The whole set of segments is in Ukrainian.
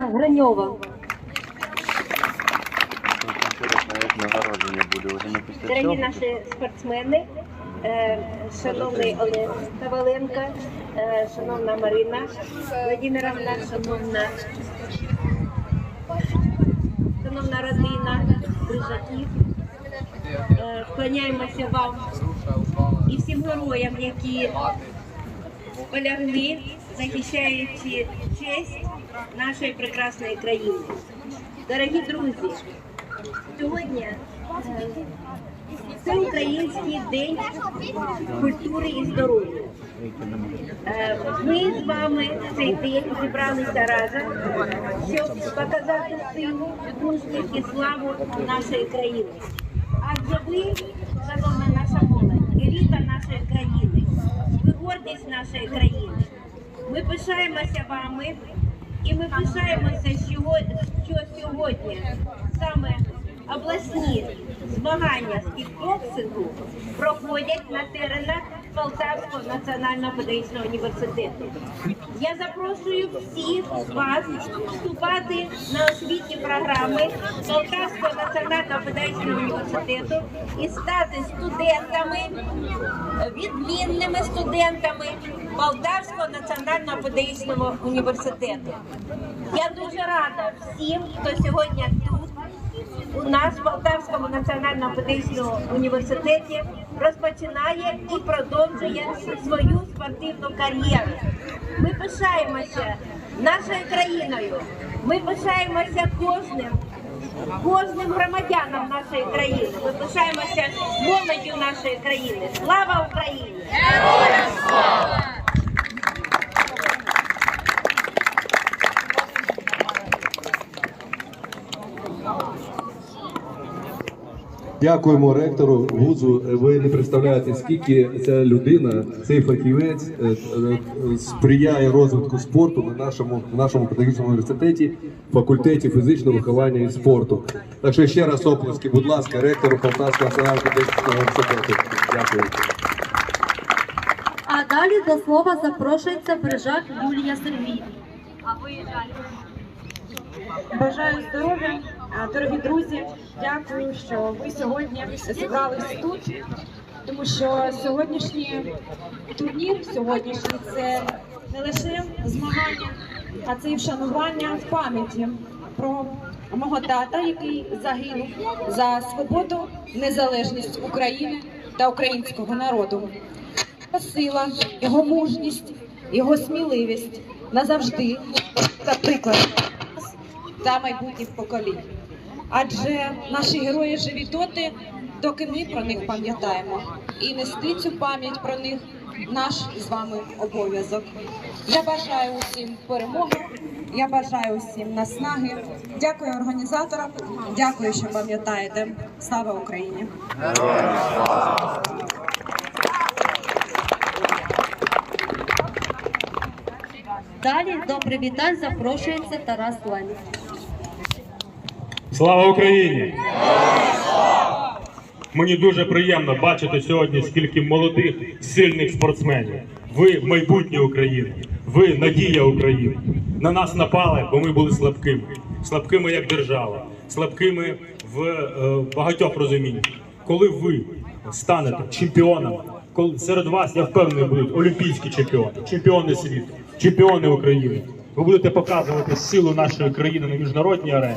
Граньова. Дорогі наші спортсмени, е, шановний Олег Коваленко, е, шановна Марина Владимировна, шановна, шановна родина Брижаків, е, вклоняємося вам і всім героям, які полягли, захищаючи честь нашої прекрасної країни. Дорогі друзі, сьогодні це український день культури і здоров'я. Е, Ми з вами цей день зібралися разом, щоб показати силу, мужність і славу нашої країни. Адже ви, шановна наша молодь, еліта нашої країни, ви гордість нашої країни. Ми пишаємося вами і ми пишаємося, що, сьогодні саме обласні змагання з кікбоксингу проходять на теренах Полтавського національного педагогічного університету. Я запрошую всіх вас вступати на освітні програми Полтавського національного педагогічного університету і стати студентами, відмінними студентами Полтавського національного педагогічного університету. Я дуже рада всім, хто сьогодні тут у нас в Полтавському національному педагогічному університеті розпочинає і продовжує свою спортивну кар'єру. Ми пишаємося нашою країною. Ми пишаємося кожним. Кожним громадянам нашої країни ми пишаємося молоддю нашої країни. Слава Україні! Дякуємо ректору вузу. Ви не представляєте, скільки ця людина, цей фахівець е, е, сприяє розвитку спорту на нашому в нашому педагогічному університеті, факультеті фізичного виховання і спорту. Так що ще раз оплески, будь ласка, ректору Полтавського національного педагогічного університету. Дякую. А далі до слова запрошується Брижак Юлія Сергій. А ви Бажаю здоров'я, дорогі друзі. Дякую, що ви сьогодні зібрались тут, тому що сьогоднішній турнір, сьогоднішній це не лише змагання, а це і вшанування в пам'яті про мого тата, який загинув за свободу, незалежність України та українського народу. Його сила, його мужність, його сміливість назавжди та приклад та майбутніх поколінь. Адже наші герої живі доти, доки ми про них пам'ятаємо, і нести цю пам'ять про них наш з вами обов'язок. Я бажаю усім перемоги, я бажаю усім наснаги. Дякую організаторам, дякую, що пам'ятаєте. Слава Україні! Далі до привітань запрошується Тарас Ланів. Слава Україні! Мені дуже приємно бачити сьогодні скільки молодих, сильних спортсменів. Ви майбутнє України, ви надія України. На нас напали, бо ми були слабкими, слабкими як держава, слабкими в е, багатьох розуміннях. Коли ви станете чемпіонами, коли серед вас я впевнений будуть олімпійські чемпіони, чемпіони світу, чемпіони України. Ви будете показувати силу нашої країни на міжнародній арені.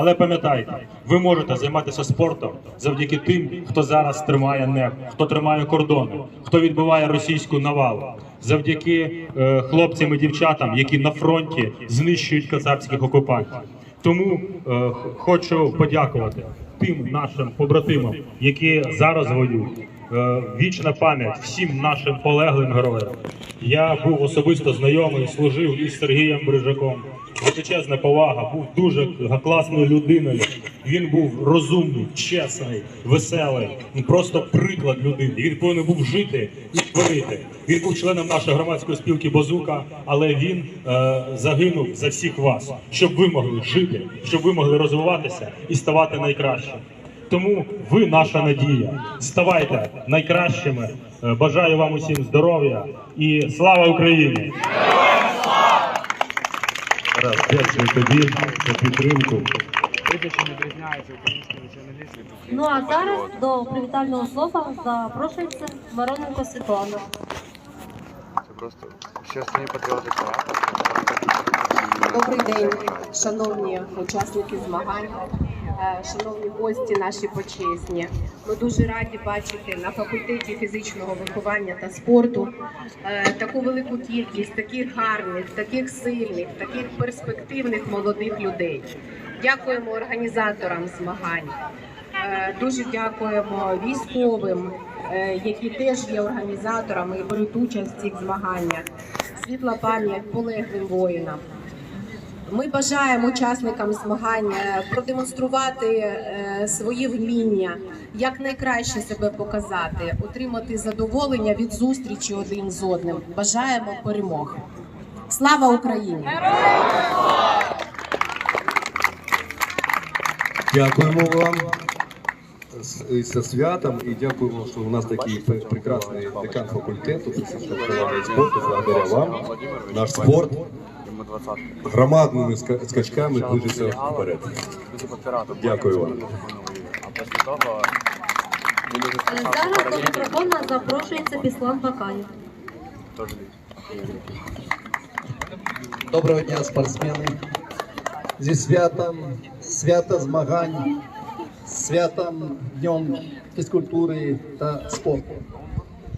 Але пам'ятайте, ви можете займатися спортом завдяки тим, хто зараз тримає небо, хто тримає кордони, хто відбиває російську навалу, завдяки е, хлопцям і дівчатам, які на фронті знищують кацапських окупантів. Тому е, хочу подякувати тим нашим побратимам, які зараз воюють. Е, Вічна пам'ять всім нашим полеглим героям. Я був особисто знайомий, служив із Сергієм Брижаком. Величезна повага, був дуже класною людиною. Він був розумний, чесний, веселий, просто приклад людини. Він повинен був жити і творити. Він був членом нашої громадської спілки Базука, але він е, загинув за всіх вас, щоб ви могли жити, щоб ви могли розвиватися і ставати найкращим. Тому ви наша надія. Ставайте найкращими. Е, Бажаю вам усім здоров'я і слава Україні! Раз, дякую тобі за підтримку. Ну а зараз до привітального слова запрошується Вороненко Світлана. Це просто чесно патріоти слова. Добрий день, шановні учасники змагань, шановні гості, наші почесні. Ми дуже раді бачити на факультеті фізичного виховання та спорту е, таку велику кількість таких гарних, таких сильних, таких перспективних молодих людей. Дякуємо організаторам змагань. Е, Дуже дякуємо військовим, е, які теж є організаторами і беруть участь в цих змаганнях. Світла пам'ять полеглим воїнам. Ми бажаємо учасникам змагань е, продемонструвати е, свої вміння, як найкраще себе показати, отримати задоволення від зустрічі один з одним. Бажаємо перемог. Слава Україні! Дякуємо вам з- зі святом і дякуємо, що у нас такий прекрасний декан факультету фізичного спорту. Благодаря вам наш спорт 20. громадними ска- скачками движеться вперед. Дякую вам. А після того Е, Зараз до мікрофона запрошується Біслан Бакаєв. Доброго дня, спортсмени. Зі святом, свято змагань, святом Днем фізкультури та спорту.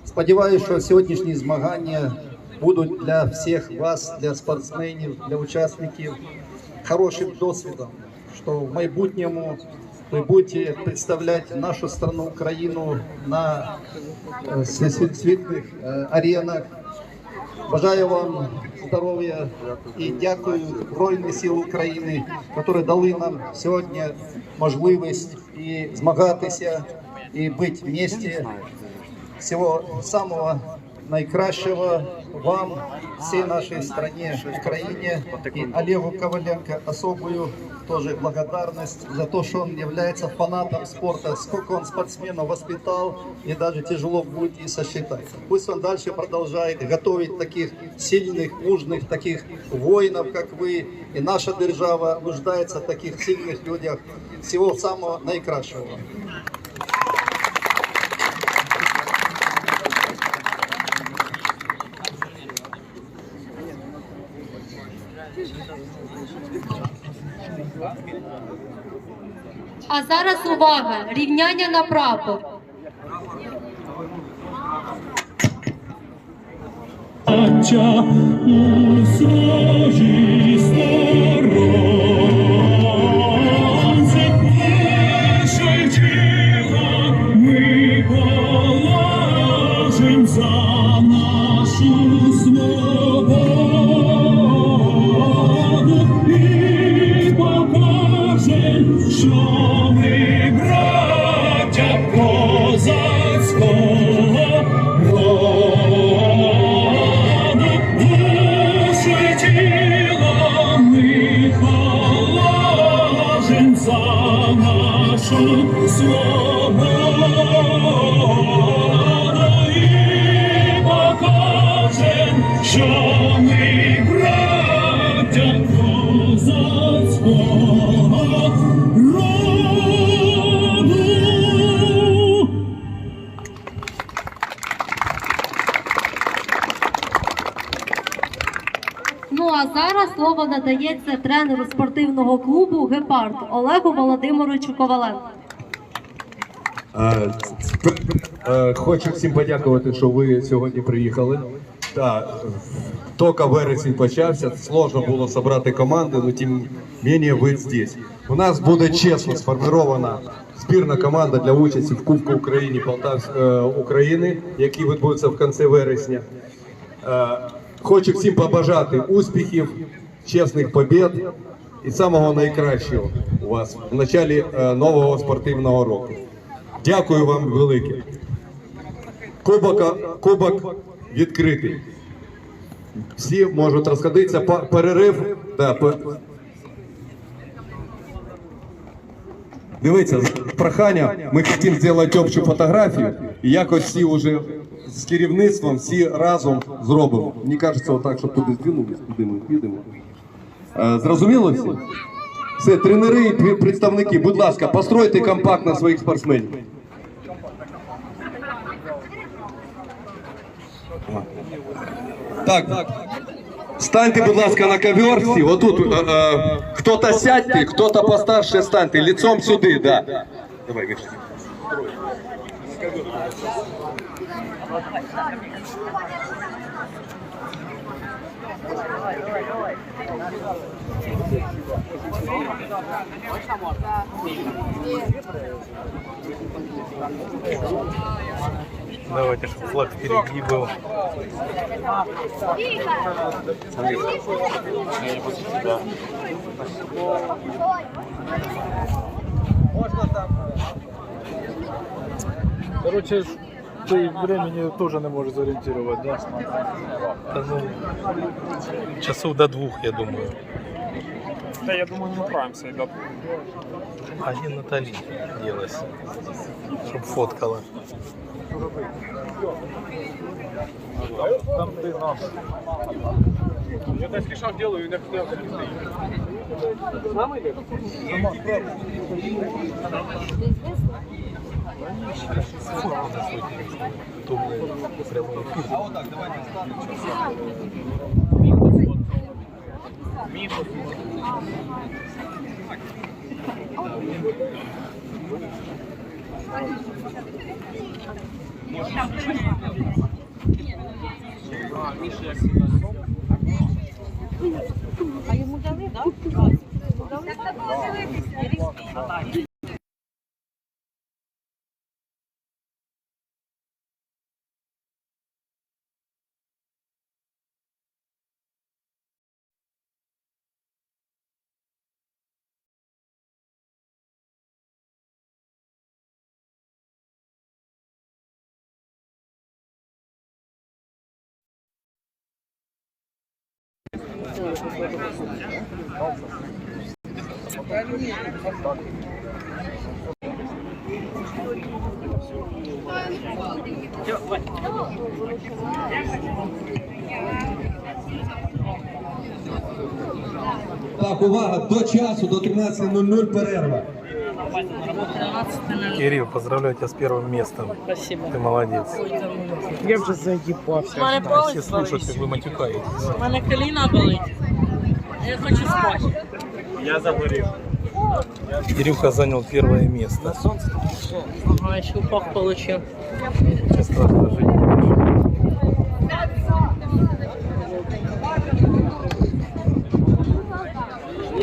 Сподіваюся, що сьогоднішні змагання будуть для всіх вас, для спортсменів, для учасників хорошим досвідом, що в майбутньому ви будете представляти нашу страну Україну на е, сві- світлих е, аренах. Бажаю вам здоров'я і дякую Збройні Сили України, які дали нам сьогодні можливість і змагатися, і бути в місті. Всього самого найкращого вам, всій нашій стране, Україні і Олегу Коваленко особую тоже благодарность за то, что он является фанатом спорта, сколько он спортсменов воспитал, и даже тяжело будет и сосчитать. Пусть он дальше продолжает готовить таких сильных, мужных, таких воинов, как вы, и наша держава нуждается в таких сильных людях. Всего самого наикращего. А зараз увага! Рівняння на прапор. У тіло ми положим за нашу нашу свободу і покажем, що слово надається тренеру спортивного клубу Гепард Олегу Володимировичу Коваленку. Е, е, Хочу всім подякувати, що ви сьогодні приїхали. Так, тільки вересень почався, сложно було зібрати команди, але тим менше ви здесь. У нас буде чесно сформована збірна команда для участі в Кубку України е, України, який відбудеться в кінці вересня. Хочу всім побажати успіхів, чесних побед і самого найкращого у вас в началі е, нового спортивного року. Дякую вам велике. Кубок, кубок відкритий. Всі можуть розходитися. Перерив. Да, пе- Дивіться, прохання, ми хотімо зробити общу фотографію, і якось всі вже з керівництвом всі разом зробимо. Мені кажеться, отак, щоб туди здвинулись, куди ми підемо. Е, Зрозуміло всі? Все, тренери і представники, будь ласка, постройте компактно своїх спортсменів. Так, станьте, будь ласка, на ковер всі. Отут е, е, хто-то сядьте, хто-то постарше станьте, лицом сюди, да. Давай, Миша. Давайте, чтобы флаг впереди был. Короче, ты времени тоже не можешь зориентировать, да? Да ну, часов до двух, я думаю. Да, я думаю, не управимся, ребят. А не Натали делась, чтоб фоткала. Там ты наш. Я десь шаг делаю, и не хотел так и Удобный прямой эфир. Так, увага, до часу, до 13.00 перерва. Кирилл, поздравляю тебя с первым местом. Спасибо. Ты молодец. Я вже заїбався. У мене все слушают, как вы матюкаетесь. У мене коліна болить. Я хочу спать. Я заболел. Кирюха занял первое место. На солнце Ага, еще пах получил. Сейчас страшно жить.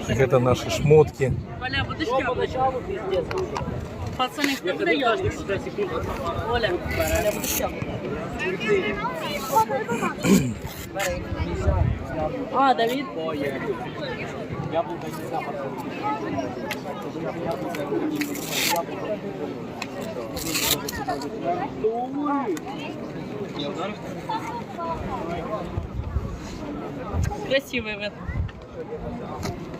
Так это наши шмотки. Бля, подожди, я начал пиздец. Пацани, хто буде яблучко? Оля, Оля, будеш яблучко? А, Давид? Красивый вид.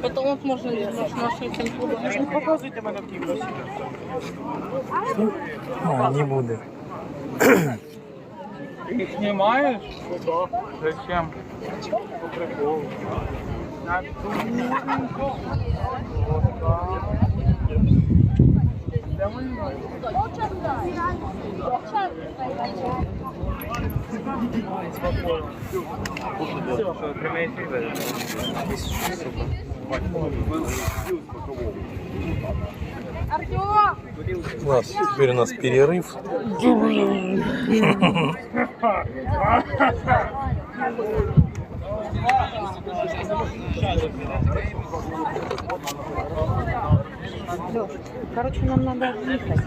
Потом вот можно наш нашу культуру. Не показуйте мене в кімнаті. А, не буду. Їх знімаєш? Зачем? По приколу. Класс, теперь у нас перерыв. Короче, нам надо ехать.